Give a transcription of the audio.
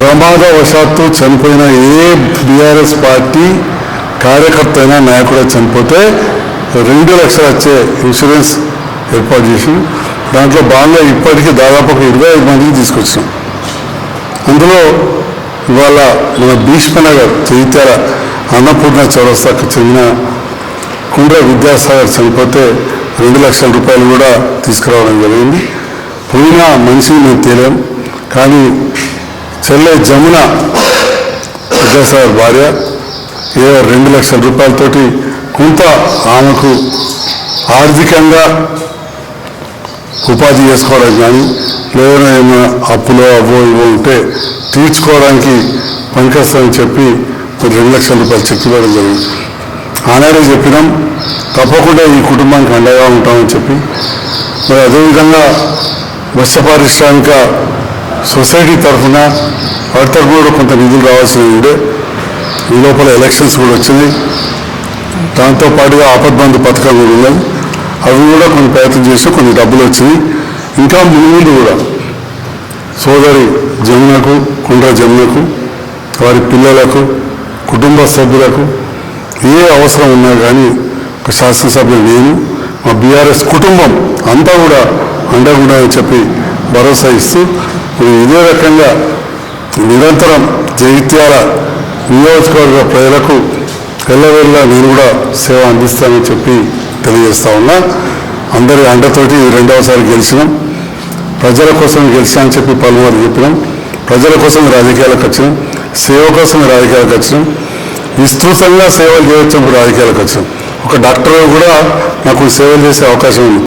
ప్రమాదవశాత్తు చనిపోయిన ఏ BRS party కార్యకర్త అయినా నాయకుడు చనిపోతే రెండు లక్షలు వచ్చే ఇన్సూరెన్స్ ఏర్పాటు చేసి దాంట్లో బాగా ఇప్పటికీ దాదాపు ఒక ఇరవై ఐదు మందికి తీసుకొచ్చాం అందులో ఇవాళ మన భీష్మనగర్ చైత్యాల అన్నపూర్ణ చౌరస్తాకు చెందిన కుండ్ర విద్యాసాగర్ చనిపోతే రెండు లక్షల రూపాయలు కూడా తీసుకురావడం జరిగింది. పోయినా మనిషిని మేము తెలియం కానీ చెల్లె జమున విద్యాసాగర్ భార్య ఏదో రెండు లక్షల రూపాయలతోటి కొంత ఆమెకు ఆర్థికంగా ఉపాధి చేసుకోవడం కానీ లేదా ఏమైనా అప్పులో అవో ఇవో ఉంటే తీర్చుకోవడానికి పనికొస్తామని చెప్పి మరి రెండు లక్షల రూపాయలు చెక్ ఇవ్వడం జరిగింది. ఆనాడే చెప్పినాం తప్పకుండా ఈ కుటుంబానికి అండగా ఉంటామని చెప్పి. మరి అదేవిధంగా మత్స్య పారిశ్రామిక సొసైటీ తరఫున వాటి తరఫున కూడా కొంత నిధులు రావాల్సినవి ఉండే ఈ లోపల ఎలక్షన్స్ కూడా వచ్చినాయి దాంతో పాటుగా ఆపద్బంధు పథకం కూడా ఉన్నది అవి కూడా కొన్ని ప్రయత్నం చేసి కొన్ని డబ్బులు వచ్చినాయి. ఇంకా ముందు కూడా సోదరి జమునకు కుండ్ర జమునకు వారి పిల్లలకు కుటుంబ సభ్యులకు ఏ అవసరం ఉన్నా కానీ ఒక శాసనసభ్యులు నేను మా బీఆర్ఎస్ కుటుంబం అంతా కూడా అండగుండా అని చెప్పి భరోసా ఇస్తూ ఇదే రకంగా నిరంతరం జగిత్యాల నియోజకవర్గ ప్రజలకు ఎల్లవెల్ల నేను కూడా సేవ అందిస్తానని చెప్పి తెలియజేస్తా ఉన్నా. అందరి అండతోటి రెండవసారి గెలిచినాం. ప్రజల కోసం గెలిచా అని చెప్పి పలుమారు చెప్పినాం. ప్రజల కోసం రాజకీయాలకు వచ్చినాం. సేవ కోసం రాజకీయాలకు వచ్చినాం. విస్తృతంగా సేవలు చేయొచ్చు రాజకీయాలకు వచ్చినాం. ఒక డాక్టర్ కూడా నాకు సేవలు చేసే అవకాశం ఉంది.